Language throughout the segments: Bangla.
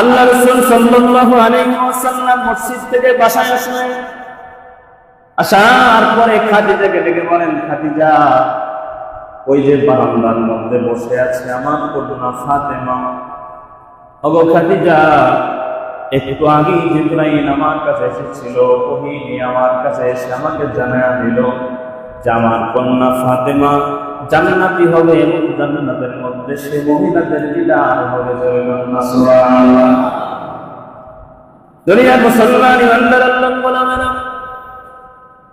আল্লাহ রসুল সাল্লাল্লাহু আলাইহি ওয়াসাল্লাম মসজিদ থেকে বাসায় আসলেন। আসার পরে খাদিজাকে ডেকে বলেন, খাদিজা, ওই যে বারান্দার মধ্যে বসে আছে আমার কন্যা ফাতেমা। ওগো খাদিজা, একটু আগেই জিব্রাইল আমার কাছে এসেছিল, ওহিনী আমার কাছে এসে আমাকে জানা দিল যে আমার কন্যা ফাতেমা জান্নাতি হবে এবং জান্নাতের মধ্যে সে মহিলাদের লিডার হবে দুনিয়ার মুসলমান ইমানদার আল্লাহ গোলামেরা।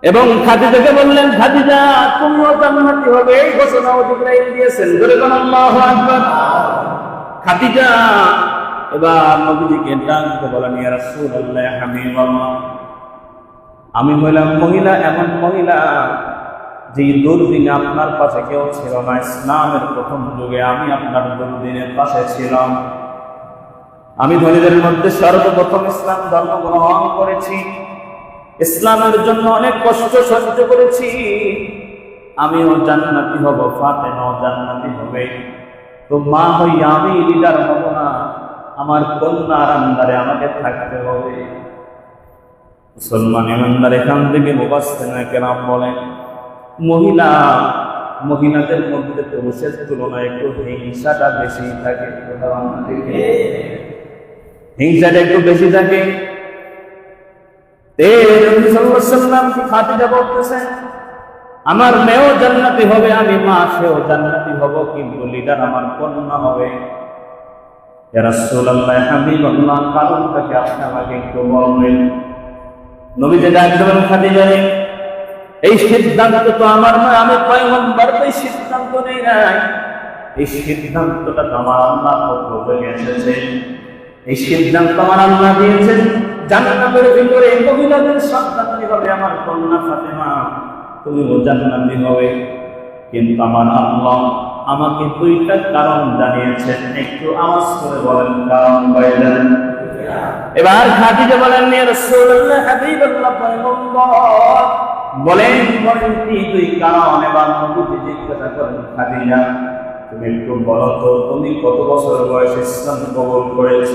এবং খাদিজাকে বললেন, খাদিজা, তুমিও জান্নাতি হবে। এই ঘোষণা জিব্রাইল দিয়েছেন। ধরে কোন আল্লাহু আকবার। খাদিজা এবার নবীজিকে ডাকতে বলেন, ইয়া রাসূলুল্লাহ হাবিবাল্লাহ আমি হইলাম মহিলা, এমন মহিলা যে দুর্দিনে আপনার পাশে কেউ ছিল না, ইসলামের প্রথম যুগে আমি আপনার দুর্দিনের পাশে ছিলাম। আমি ধনীদের মধ্যে সর্বপ্রথম ইসলাম ধর্ম গ্রহণ করেছি। ইসলামের জন্য অনেক কষ্ট সহ্য করেছি। আমিও জান্নাতি হব ফাতে ফাতেমাও জান্নাতি হবে। তো মা হইয়া আমি লিডার হব না, আমার কন্যার আন্দারে আমাকে থাকতে হবে। মুসলমান ইমানদার এখান থেকে কেরাম বলেন মহিলা, মহিলাদের মধ্যে পুরুষের তুলনায় একটু হিংসাটা বেশি থাকে। হিংসাটা একটু বেশি থাকে। আমার মেয়েও জান্নাতি হবে, আমি মা, সেও জান্নাতি হব, কিন্তু লিডার আমার কন্যা হবে। কারণটাকে আপনি আমাকে একটু বলবেন? নবী যেটা একদম খাদি জানে এই সিদ্ধান্ত তো আমার নয়, আমি পয়গম্বর এই সিদ্ধান্ত নেই নাই। এই সিদ্ধান্তটা তো আমার আল্লাহ পক্ষ থেকে এসেছে। এই সিদ্ধান্ত আমার আল্লাহ দিয়েছেন। জান্নাতের ভিতরে মহিলাদের সন্তান হবে আমার কন্যা ফাতেমা। তুমি জান্নাতি হবে। কিন্তু আমার আল্লাহ আমাকে দুইটা কারণ জানিয়েছেন। একটু আওয়াজ করে বলেন, কারণ বাইলেন এবার খাদিজা বলেন রাসূলুল্লাহ, হাবিবাল্লাহ, পয়গম্বর বলেন বলেন, কি দুই কারণ এবার নবীজি জিজ্ঞাসা করেন খাদিজা তুমি একটু বলো তো, তুমি কত বছর বয়সে ইসলাম কবুল করেছ?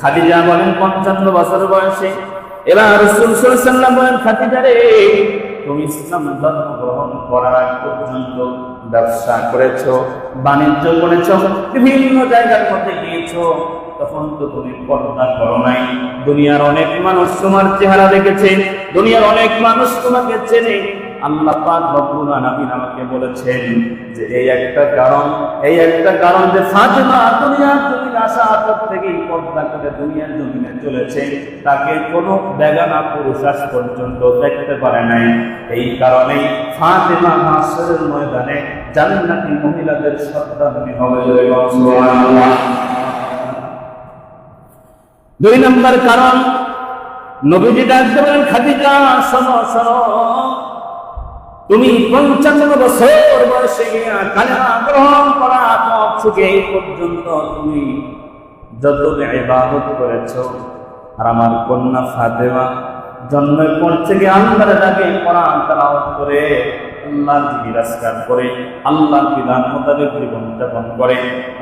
খাদিজা বলেন, পঞ্চান্ন বছর বয়সে। এবার রসুল সাল্লাম বলেন, খাদিজা রে, তুমি ইসলাম ধর্ম গ্রহণ করার আগ পর্যন্ত ব্যবসা করেছ, বাণিজ্য করেছ, বিভিন্ন জায়গার মধ্যে গিয়েছো তখন তো তুমি পর্দা করো নাই। দুনিয়ার অনেক মানুষ তোমার চেহারা দেখেছে, দুনিয়ার অনেক মানুষ তোমাকে চেনে। আল্লাহ আমাকে বলেছেন যে এই একটা কারণ, এই একটা কারণ যে তাকে কোনো বেগানা পুরুষ পারে নাই। এই কারণেই ময়দানে জান্নাতি মহিলাদের হবে দুই নম্বর কারণ নবীজি ডাকতে বলেন খাদিজা, শোনো শোনো। তুমি পঞ্চান্ন বছর বয়সে গ্রহণ করা পথ থেকে এই পর্যন্ত তুমি যত ইবাদত করেছ। আর আমার কন্যা ফাতেমা জন্মের পর থেকে আল্লাহর ডাকে কোরআন তেলাওয়াত করে আল্লাহর জিকিরাজকার করে আল্লাহর বিধান মোতাবেক জীবন যাপন করে।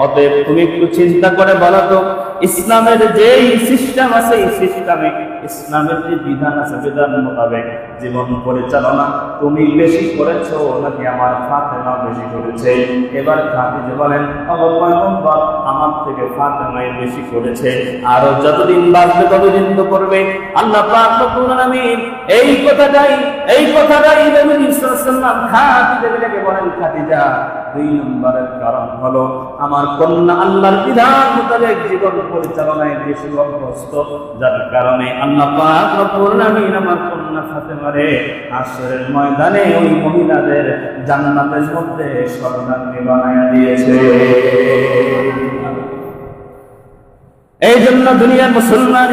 অতএব তুমি একটু চিন্তা করে বলো তো, ইসলামের যেই সিস্টেম আছে, এই সিস্টেমে ইসলামের যে বিধান আছে, বিধান মোতাবেক জীবন পরিচালনা। তুমি বেশি করেছ নাকি আমার ফাতেমা বেশি করেছে? এবার খাদিজা বলেন অবপয়গম্বর আমার থেকে ফাতেমাই বেশি করেছে। আরও যতদিন বাঁচবে ততদিন তো করবে। আল্লাহ রব্বুল এই কথাটাই এই কথাটাই নবী সাল্লাল্লাহু খাদিজাকে বলেন, খাদিজা, দুই নম্বরের কারণ হলো আমার কন্যা আল্লাহর বিধান মোতাবেক জীবন পরিচালনায় বেশি অভ্যস্ত যার কারণে আল্লাহ এই জন্য দুনিয়ার মুসলমান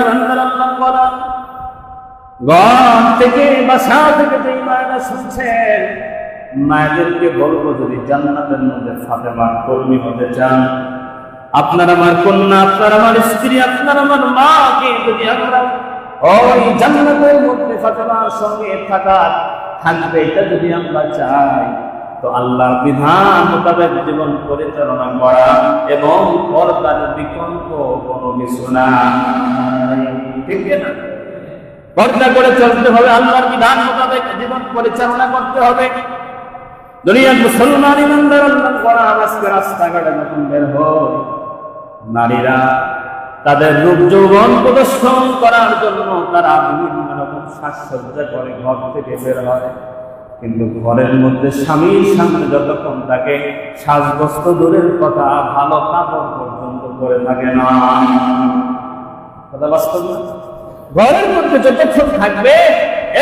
ঘর থেকে বাসা থেকে যে মায়েরা শুনছেন, মায়েদেরকে বলব যদি জান্নাতের মধ্যে ফাতেমার কর্মী হতে চান, আপনার আমার কন্যা, আপনার আমার স্ত্রী, আপনার আমার মাকে যদি আমরা ওই জান্নাতের মধ্যে ফাতেমার সঙ্গে থাকার থাকবে, এটা যদি আমরা চাই, তো আল্লাহর বিধান মোতাবেক জীবন পরিচালনা করা এবং পর্দার বিকল্প কোনো কিছু নাই ঠিক না? পর্দা করে চলতে হবে, আল্লাহর বিধান মোতাবেক জীবন পরিচালনা করতে হবে। দুনিয়ার মুসলমান ইমানদার আল্লাহ করা আজকে রাস্তাঘাটে যখন বের হয়, নারীরা তাদের রূপ যৌবন প্রদর্শন করার জন্য তারা বিভিন্ন রকম সাজসজ্জা করে ঘর থেকে বের হয়। কিন্তু ঘরের মধ্যে স্বামীর সামনে যতক্ষণ তাকে সাজগ্রস্ত দূরের কথা ভালো কাপড় পর্যন্ত করে থাকে না। কথা বাস্তব? ঘরের মধ্যে যতক্ষণ থাকবে,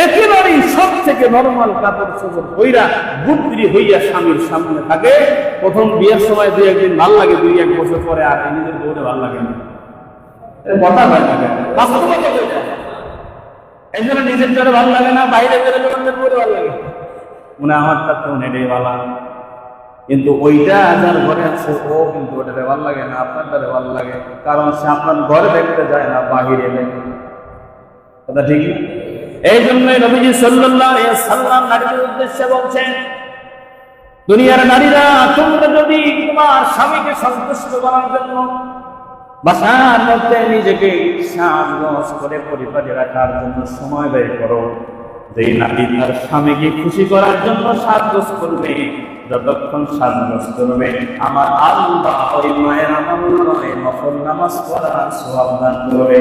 একেবারেই সব থেকে নর্মাল কাপড় চোপড় হইরা বুদ্রি হইয়া স্বামীর সামনে থাকে। প্রথম বিয়ের সময় দুই একদিন ভালো লাগে, দুই এক বছর পরে আর নিজের বউরে ভালো লাগে না। কথা হয় না বাস্তবতা। এই জন্য নিজের জন্য ভালো লাগে না বাইরে বেরোলে অন্যের ভালো লাগে মনে হয় আমারটা তো নেটেই ভালো। কিন্তু ওইটা যার ঘরে আছে ও কিন্তু ওটাতে ভালো লাগে না আপনারটাতে ভালো লাগে। কারণ সে আপনার ঘরে দেখতে যায় না বাহিরে দেখে। কথা ঠিক এই জন্যই নবীজি সাল্লাল্লাহু আলাইহি সাল্লাম নারীদের উদ্দেশ্যে বলছেন দুনিয়ার নারীরা তোমরা যদি তোমার স্বামীকে সন্তুষ্ট করার জন্য বাসার মধ্যে নিজেকে সাজগজ করে পরিপাটি রাখার জন্য সময় ব্যয় করো। যেই নারী তার স্বামীকে খুশি করার জন্য সাজগোজ করবে, যতক্ষণ সাজগোজ করবে, আমার আল্লাহ ওই মায়ের আমার নয় নফল নামাজ পড়ার সোয়াব দান করবে।